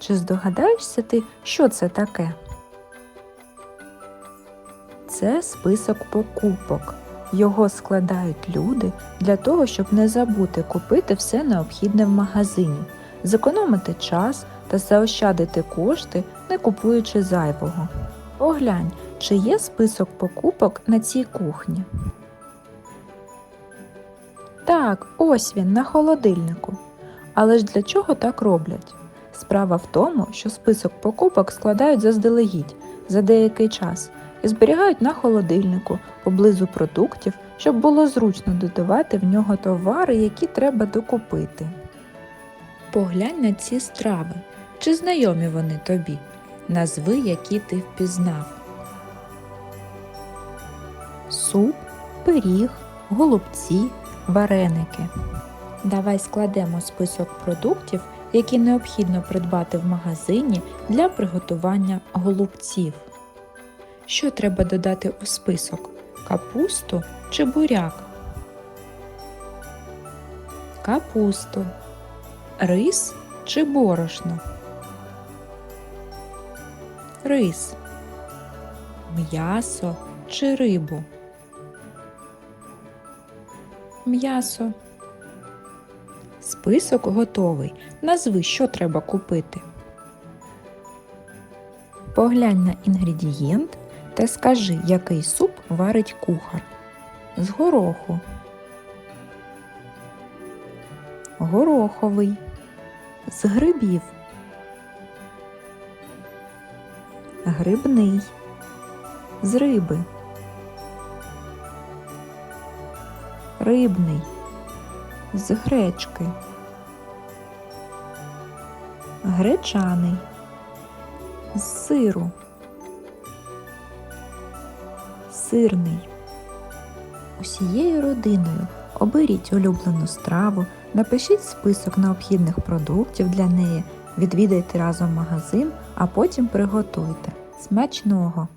Чи здогадаєшся ти, що це таке? Це список покупок. Його складають люди для того, щоб не забути купити все необхідне в магазині, зекономити час та заощадити кошти, не купуючи зайвого. Поглянь, чи є список покупок на цій кухні. Так, ось він на холодильнику. Але ж для чого так роблять? Справа в тому, що список покупок складають заздалегідь за деякий час і зберігають на холодильнику поблизу продуктів, щоб було зручно додавати в нього товари, які треба докупити. Поглянь на ці страви. Чи знайомі вони тобі? Назви, які ти впізнав. Суп, пиріг, голубці, вареники. Давай складемо список продуктів, які необхідно придбати в магазині для приготування голубців. Що треба додати у список? Капусту чи буряк? Капусту. Рис чи борошно? Рис. М'ясо чи рибу? М'ясо. Список готовий. Назви, що треба купити. Поглянь на інгредієнт та скажи, який суп варить кухар. З гороху. Гороховий. З грибів. Грибний. З риби. Рибний. З гречки. Гречаний. З сиру. Сирний. Усією родиною оберіть улюблену страву, напишіть список необхідних продуктів для неї, відвідайте разом магазин, а потім приготуйте. Смачного!